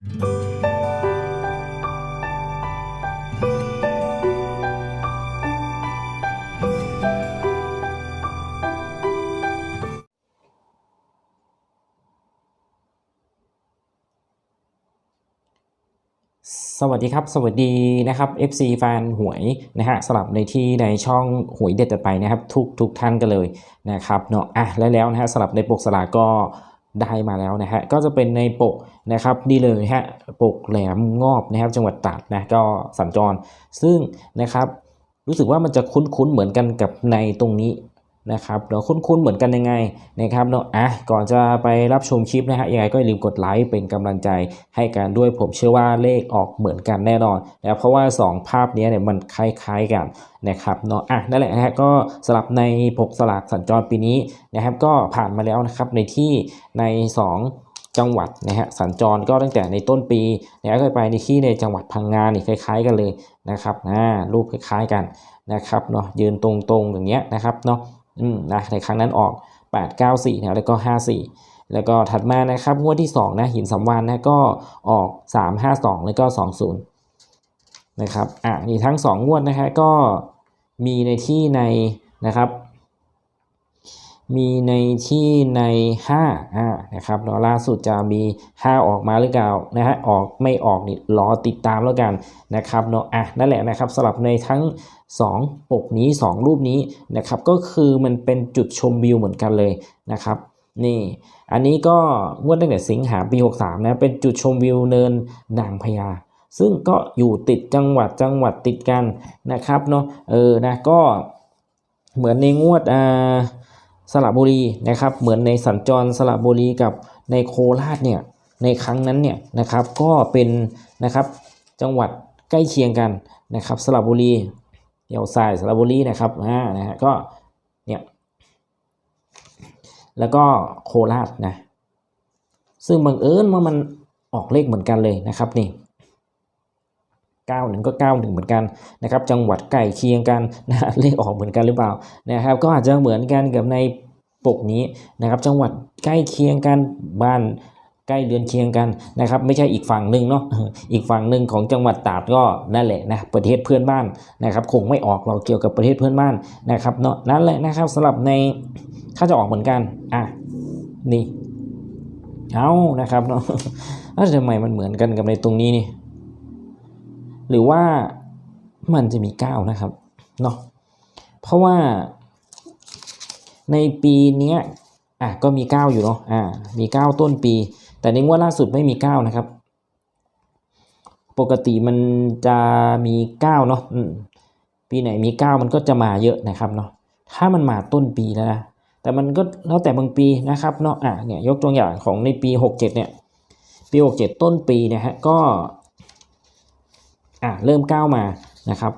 สวัสดีครับ สวัสดีนะครับ FC แฟนหวยนะฮะสลับในที่ในช่องหวยเด็ดจัดไปนะครับ ทุกทุกท่านกันเลยนะครับเนาะอะและแล้วนะฮะสลับในปกสลากก็ ได้มาแล้วนะฮะ ก็จะเป็นในปกนะครับนี่เลยฮะ ปกแหลมงอบนะครับ จังหวัดตราดนะก็สัญจร ซึ่งนะครับรู้สึกว่ามันจะคุ้นๆเหมือนกันกับในตรงนี้ นะครับเดี๋ยวคุ้นๆเหมือนกันยังไงนะครับเนาะอะก่อนจะไปรับชมคลิปนะฮะยังไงก็อย่าลืมกดไลค์เป็นกำลังใจให้กันด้วยผมเชื่อว่าเลขออกเหมือนกันแน่นอนนะเพราะว่า 2 ภาพนี้เนี่ยมันคล้ายๆกันนะครับเนาะอะนั่นแหละนะฮะก็สลับในปกสลากสัญจรปีนี้นะครับก็ผ่านมาแล้วนะครับในที่ใน 2จังหวัดนะฮะสัญจรก็ตั้งแต่ในต้นปีนะก็ไปในที่ในจังหวัดพังงานี่คล้าย ๆ กันเลยนะครับอ่ารูปคล้าย ๆกันนะครับเนาะยืนตรงๆอย่างเงี้ยนะครับเนาะ นะในครั้งนั้นออก 8 9 4นะแล้วก็ 54 แล้วก็ถัดมานะครับงวดที่2นะหินสำวันนะก็ออก 3 5 2 แล้วก็ 20 นะครับอะนี่ทั้ง 2 งวดนะฮะก็มีในที่ในนะครับมีในที่ใน5อ่านะครับเนาะล่าสุดจะมี 5 ออกมาหรือเปล่านะฮะออกไม่ออกนี่รอติดตามแล้วกันนะครับเนาะอะนั่นแหละนะครับสำหรับในทั้ง 2ปกนี้ 2 รูปนี้นะครับก็คือมันเป็นจุดชมวิวเหมือนกันเลยนะครับนี่อันนี้ก็งวดตั้งแต่สิงหาปี 63นะเป็นจุดชมวิวเนินนางพญาซึ่งก็อยู่ติดจังหวัดจังหวัดติดกันนะครับเนาะเออนะก็เหมือนในงวดอ่าสระบุรีนะครับเหมือนในสัญจรสระบุรีกับในโคราชเนี่ยในครั้งนั้นเนี่ยนะครับก็เป็นนะครับจังหวัดใกล้เคียงกันนะครับสระบุรี เดี่ยวทรายสระบุรีนะครับอ่านะฮะก็เนี่ยแล้วก็โคราชนะซึ่งบังเอิญว่ามันออกเลขเหมือนกันเลยนะครับนี่91ก็91 เหมือนกันนะครับจังหวัดใกล้เคียงกันนะเลขออกเหมือนกันหรือเปล่านะครับก็อาจจะเหมือนกันกับในปกนี้นะครับจังหวัดใกล้เคียงกันบ้าน ใกล้เรือนเคียงกันนะครับไม่ใช่อีกฝั่งหนึ่งเนาะอีกฝั่งหนึ่งของจังหวัดตราดก็นั่นแหละนะประเทศเพื่อนบ้านนะครับคงไม่ออกเราเกี่ยวกับประเทศเพื่อนบ้านนะครับเนาะนั่นแหละนะครับสำหรับในถ้าจะออกเหมือนกันอะนี่เอานะครับเนาะแล้วทำไมมันเหมือนกันกับในตรงนี้นี่หรือว่ามันจะมี9นะครับเนาะเพราะว่าในปีเนี้ยอะก็มี 9 อยู่เนาะอ่ามี 9 ต้นปี แต่ในงวดล่าสุดไม่มี 9 นะครับ ปกติมันจะมี 9 เนาะปีไหนมี 9 มันก็จะมาเยอะนะครับเนาะถ้ามันมาต้นปีแล้วนะแต่มันก็แล้วแต่บางปีนะครับเนาะอะเนี่ยยกตัวอย่างของในปี 67 เนี่ย ปี 67 ต้นปีนี่ยฮะก็อะเริ่มก้าวมานะครับ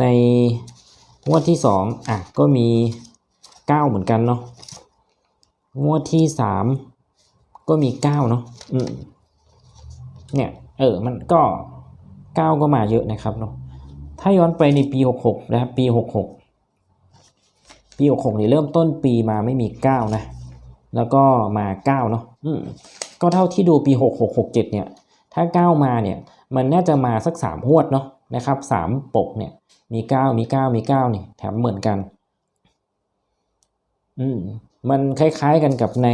ในงวดที่สองอะก็มีเก้าเหมือนกันเนาะงวดที่สาม ก็มีเก้าเนาะอืเนี่ยเออมันก็เก้าก็มาเยอะนะครับเนาะถ้าย้อนไปในปีหกหกนะครับปีหกหกปีหกหกนี่เริ่มต้นปีมาไม่มีเก้านะแล้วก็มาเก้าเนาะอืมก็เท่าที่ดูปีหกหกหกเจ็ดเนี่ย ถ้าเก้ามาเนี่ย มันน่าจะมาสักสามหวดเนาะนะครับสามปกเนี่ย มีเก้ามีเก้ามีเก้านี่แถมเหมือนกัน อืมมันคล้ายๆกันกับใน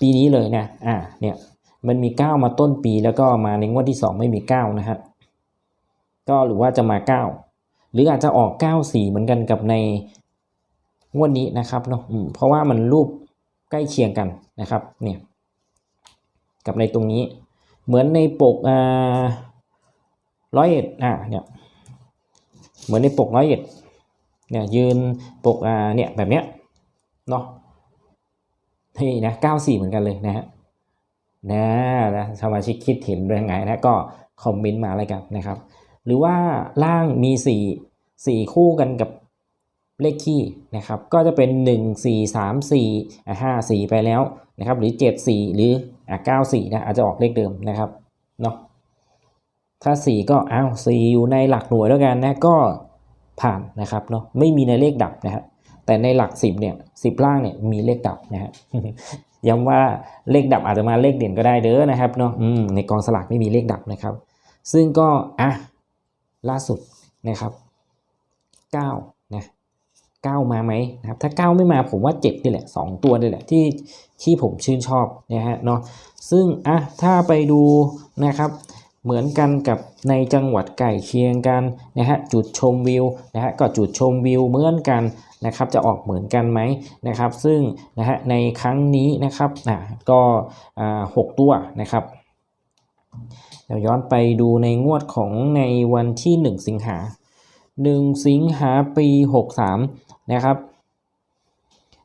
ปีนี้เลยนะอ่าเนี่ยมันมีเก้ามาต้นปีแล้วก็มาในงวดที่สองไม่มีเก้านะฮะก็หรือว่าจะมาเก้าหรืออาจจะออกเก้าสี่เหมือนกันกับในงวดนี้นะครับเนาะเพราะว่ามันรูปใกล้เคียงกันนะครับเนี่ยกับในตรงนี้ เหมือนในปกอ่าร้อยเอ็ดอ่าเนี่ยเหมือนในปกร้อยเอ็ดเนี่ยยืนปกอ่าเนี่ยแบบเนี้ยเนาะ นี่นะเก้าสี่เหมือนกันเลยนะฮะนะนะสมาชิกคิดเห็นเรื่องไงนะก็คอมเมนต์มาอะไรกันนะครับ หรือว่าล่างมีสี่สี่คู่กันกับเลขคี่นะครับ ก็จะเป็นหนึ่งสี่สามสี่อะห้าสี่ไปแล้วนะครับ หรือเจ็ดสี่หรืออะเก้าสี่นะอาจจะออกเลขเดิมนะครับเนาะถ้าสี่ก็อ้าวสี่อยู่ในหลักหน่วยแล้วกันนะก็ผ่านนะครับเนาะไม่มีในเลขดับนะฮะ แต่ในหลักสิบเนี่ยสิบล่างเนี่ยมีเลขดับนะฮะย้ำว่าเลขดับอาจจะมาเลขเด่นก็ได้เด้อนะครับเนาะในกองสลากไม่มีเลขดับนะครับ ซึ่งก็อะล่าสุดนะครับ9นะ9มาไหมนะครับถ้า 9 ไม่มาผมว่า7นี่แหละ 2 ตัวนี่แหละที่ที่ผมชื่นชอบนะฮะเนาะซึ่งอะถ้าไปดูนะครับเหมือนกันกับในจังหวัดใกล้เคียงกันนะฮะจุดชมวิวนะฮะก็จุดชมวิวเหมือนกัน นะครับจะออกเหมือนกันไหมนะครับซึ่งนะฮะในครั้งนี้นะครับอะก็หกตัวนะครับเดี๋ยวย้อนไปดูในงวดของในวันที่ 1 สิงหา 1 สิงหาปี 63 นะครับ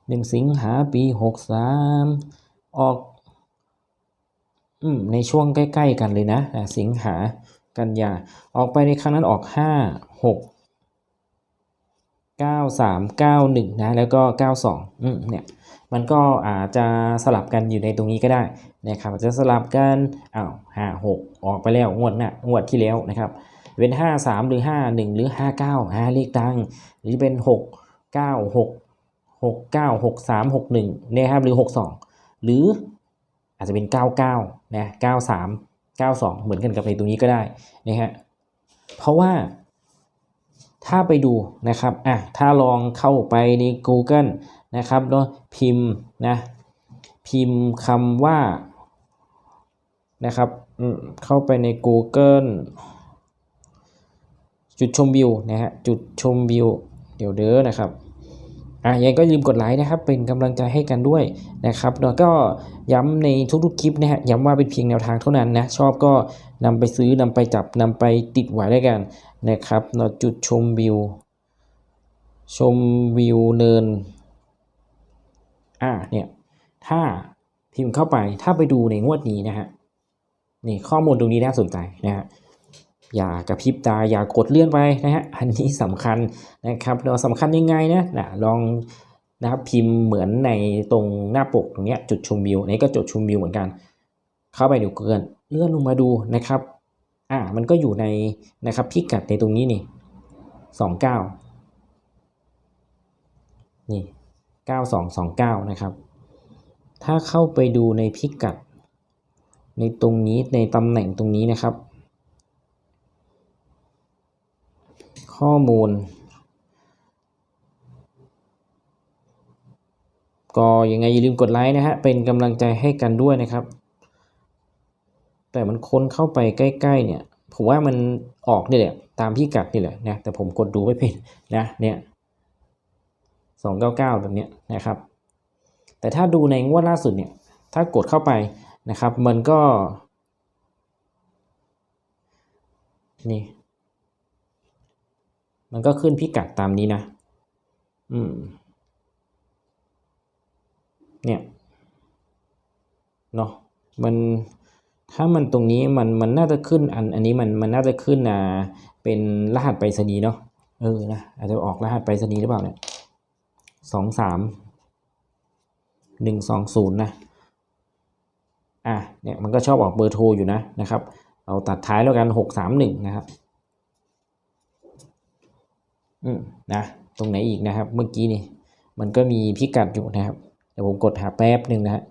1 สิงหาปี 63 ออกอืมในช่วงใกล้ ๆ กันเลยนะอะสิงหากันยาออกไปในครั้งนั้นออก 5 6 9 3 9 1 นะ แล้วก็ 92อืมเนี่ย มันก็อาจจะสลับกันอยู่ในตรงนี้ก็ได้นะครับอาจจะสลับกันอ้าวห้าหกออกไปแล้วงวดหน้างวดที่แล้วนะครับ เป็นห้าสามหรือห้าหนึ่งหรือห้าเก้าห้าเลขดังหรือเป็นหกเก้าหกหกเก้าหกสามหกหนึ่งนะครับหรือหกสองหรืออาจจะเป็นเก้าเก้านะเก้าสามเก้าสองเหมือนกันกับในตรงนี้ก็ได้นะฮะเพราะว่า ถ้าไปดูนะครับอะถ้าลองเข้าไปใน Google นะครับเนาะพิมพ์นะพิมพ์คำว่านะครับเข้าไปใน Google จุดชมวิวนะฮะจุดชมวิว เดี๋ยวเด้อนะครับอะยังก็ลืมกดไลค์นะครับ เป็นกำลังใจให้กันด้วยนะครับแล้วก็ย้ำในทุกๆคลิปนะฮะย้ำว่าเป็นเพียงแนวทางเท่านั้นนะชอบก็นำไปซื้อนำไปจับนำไปติดไว้ได้กัน นะครับเนาจุดชมวิว ชมวิวเนิน อ่าเนี่ยถ้าพิมพ์เข้าไปถ้าไปดูในงวดนี้นะฮะนี่ข้อมูลตรงนี้น่าสนใจนะฮะอย่ากระพริบตาอย่ากดเลื่อนไปนะฮะอันนี้สำคัญนะครับเราสำคัญยังไงนะนะลองนะครับพิมพ์เหมือนในตรงหน้าปกตรงเนี้ยจุดชมวิวนนี้ก็จุดชมวิวเหมือนกัน เข้าไปดูเกินเลื่อนลงมาดูนะครับ อ่ามันก็อยู่ในนะครับพิกัดในตรงนี้นี่สองเก้านี่9229นะครับ ถ้าเข้าไปดูในพิกัด ในตรงนี้ในตำแหน่งตรงนี้นะครับ ข้อมูลก็ยังไงอย่าลืมกดไลค์นะฮะเป็นกำลังใจให้กันด้วยนะครับ แต่มันค้นเข้าไปใกล้ๆเนี่ยผมว่ามันออกนี่แหละตามพิกัดนี่แหละนะแต่ผมกดดูไม่เป็นนะเนี่ยสองเก้าเก้าแบบเนี้ยนะครับ แต่ถ้าดูในงวดล่าสุดเนี่ยถ้ากดเข้าไปนะครับ มันก็ นี่ มันก็ขึ้นพิกัดตามนี้นะ อืม เนี่ยเนาะมัน ถ้ามันตรงนี้มันมันน่าจะขึ้นอันอันนี้มันมันน่าจะขึ้นอ่าเป็นรหัสไปรษณีย์เนาะเออนะอาจจะออกรหัสไปรษณีย์หรือเปล่าเนี่ยสองสามหนึ่งสองศูนย์นะอะเนี่ยมันก็ชอบออกเบอร์โทรอยู่นะนะครับ เราตัดท้ายแล้วกันหกสามหนึ่งนะครับอืมนะตรงไหนอีกนะครับ เมื่อกี้นี่มันก็มีพิกัดอยู่นะครับเดี๋ยวผมกดหาแป๊บหนึ่งนะฮะ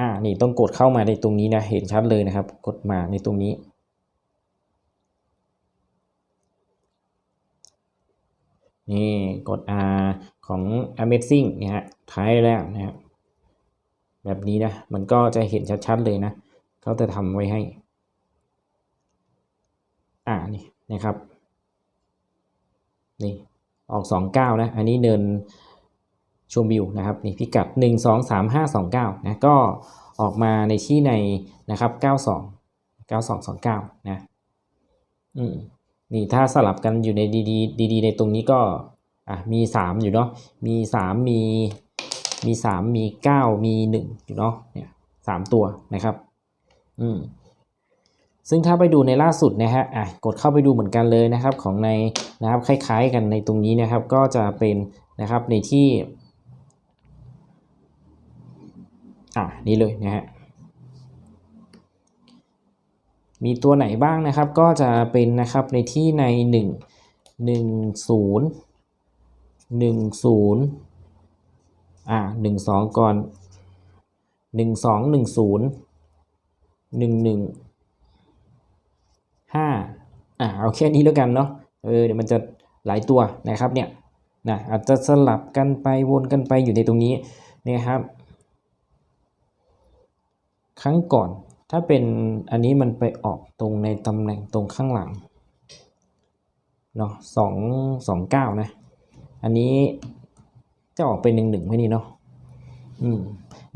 อ่า นี่ต้องกดเข้ามาในตรงนี้นะ เห็นชัดเลยนะครับ กดมาในตรงนี้ นี่กด R ของ Amazing นี่ยฮะท้ายแล้วนะครับแบบนี้นะ มันก็จะเห็นชัดๆเลยนะ เขาจะทำไว้ให้ อ่า นี่นะครับ นี่ ออก 29 นะ อันนี้เดิน ชมวิวนะครับนี่พิกัด 1 2 3 5 2 9นะก็ออกมาในที่ในนะครับ 92 9229นะอืมนี่ถ้าสลับกันอยู่ในดีดีดีในตรงนี้ก็อะมีสามอยู่เนาะมีสามมีมีสามมีเก้ามีหนึ่งอยู่เนาะเนี่ยสามตัวนะครับอืมซึ่งถ้าไปดูในล่าสุดนะฮะอะกดเข้าไปดูเหมือนกันเลยนะครับของในนะครับคล้ายๆกันในตรงนี้นะครับ ก็จะเป็นนะครับในที่ อะนี่เลยนะฮะมีตัวไหนบ้างนะครับก็จะเป็นนะครับในที่ใน 1 1 0หนึ่งศูนย์อ่าหนึ่งสองก่อนหนึ่งสองหนึ่งศูนย์หนึ่งหนึ่งห้าอ่าเอาแค่นี้แล้วกันเนาะเออเดี๋ยวมันจะหลายตัวนะครับเนี่ยนะอาจจะสลับกันไปวนกันไปอยู่ในตรงนี้นะครับ ครั้งก่อน ถ้าเป็นอันนี้มันไปออกตรงในตำแหน่งตรงข้างหลังเนาะสองสองเก้านะ อันนี้จะออกเป็นหนึ่งหนึ่งไหมนี่เนาะอืม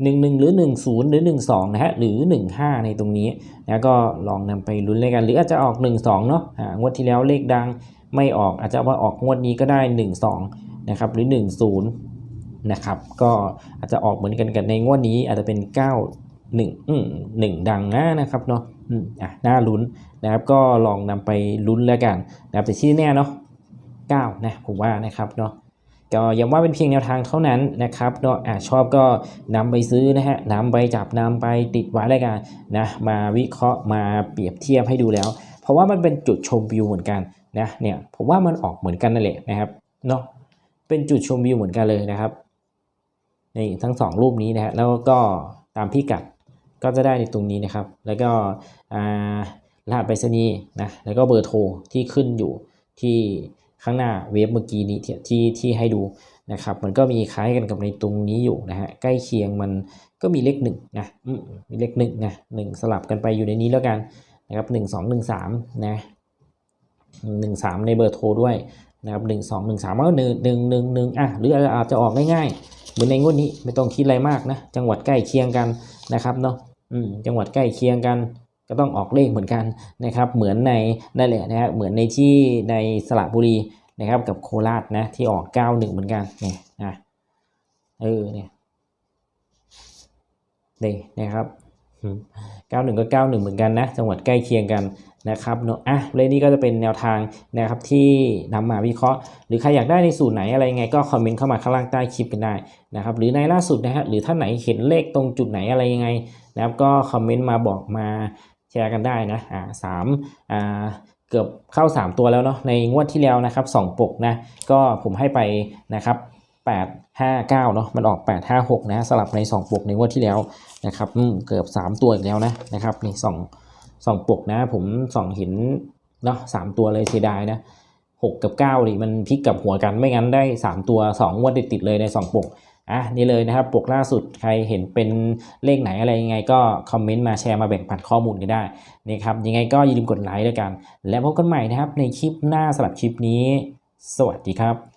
หนึ่งหนึ่งหรือหนึ่งศูนย์หรือหนึ่งสองนะฮะหรือหนึ่งห้าในตรงนี้นะก็ลองนำไปลุ้นเลยกัน หรืออาจจะออกหนึ่งสองเนาะอ่างวดที่แล้วเลขดังไม่ออกอาจจะว่าออกงวดนี้ก็ได้หนึ่งสองนะครับหรือหนึ่งศูนย์นะครับ ก็อาจจะออกเหมือนกันกันในงวดนี้อาจจะเป็นเก้า หนึ่งอืมหนึ่งดังนะนะครับเนาะอืมอะน่าลุ้นนะครับก็ลองนำไปลุ้นแล้วกันนะครับแต่ที่แน่เนาะเก้านะผมว่านะครับเนาะก็ย้ำว่าเป็นเพียงแนวทางเท่านั้นนะครับเนาะอะชอบก็นำไปซื้อนะฮะนำไปจับนำไปติดไว้แล้วกันนะมาวิเคราะห์มาเปรียบเทียบให้ดูแล้ว เพราะว่ามันเป็นจุดชมวิวเหมือนกันนะเนี่ยผมว่ามันออกเหมือนกันนั่นแหละนะครับเนาะเป็นจุดชมวิวเหมือนกันเลยนะครับนี่ทั้งสองรูปนี้นะฮะแล้วก็ตามพิกัด ก็จะได้ในตรงนี้นะครับ แล้วก็รหัสไปรษณีย์นะ แล้วก็เบอร์โทรที่ขึ้นอยู่ที่ข้างหน้าเว็บเมื่อกี้นี้ที่ที่ที่ให้ดูนะครับ มันก็มีคล้ายกันกับในตรงนี้อยู่นะฮะ ใกล้เคียงมันก็มีเลขหนึ่งนะมีเลขหนึ่งนะหนึ่งสลับกันไปอยู่ในนี้แล้วกันนะครับหนึ่งสองหนึ่งสามนะหนึ่งสามในเบอร์โทรด้วย นะครับหนึ่งสองหนึ่งสามก็หนึ่งหนึ่งหนึ่งหนึ่งอะหรืออาจจะออกง่ายๆเหมือนในงวดนี้ไม่ต้องคิดอะไรมากนะจังหวัดใกล้เคียงกันนะครับเนาะอืมจังหวัดใกล้เคียงกันก็ต้องออกเลขเหมือนกันนะครับเหมือนในนั่นแหละนะฮะเหมือนในที่ในสระบุรีนะครับกับโคราชนะที่ออก 91 เหมือนกันเนี่ยนะเออเนี่ยนี่นะครับ 91 ก็ 91 เหมือนกันนะ จังหวัดใกล้เคียงกันนะครับเนาะอะเลยนี่ก็จะเป็นแนวทางนะครับที่นำมาวิเคราะห์ หรือใครอยากได้ในสูตรไหนอะไรไงก็คอมเมนต์เข้ามาข้างล่างใต้คลิปกันได้นะครับหรือในล่าสุดนะฮะหรือท่านไหนเห็นเลขตรงจุดไหนอะไรยังไงนะครับก็คอมเมนต์มาบอกมาแชร์กันได้นะอ่าสามอ่าเกือบเข้า 3 ตัวแล้วเนาะในงวดที่แล้วนะครับ2ปกนะก็ผมให้ไปนะครับ8 5 9เนาะมันออก 8 5 6นะสลับใน 2 ปกในงวดที่แล้ว นะครับอืมเกือบ 3 ตัวอีกแล้วนะนะครับนี่สองสองปกนะผมส่องเห็นเนาะสามตัวเลยเสียดายนะหกกับเก้าดิมันพลิกกับหัวกันไม่งั้นได้ 3 ตัว2งวดติดๆเลยใน2ปกอะนี่เลยนะครับปกล่าสุดใครเห็นเป็นเลขไหนอะไรยังไงก็คอมเมนต์มาแชร์มาแบ่งปันข้อมูลกันได้นะครับยังไงก็อย่าลืมกดไลค์ด้วยกัน แล้วพบกันใหม่นะครับในคลิปหน้าสำหรับคลิปนี้ สวัสดีครับ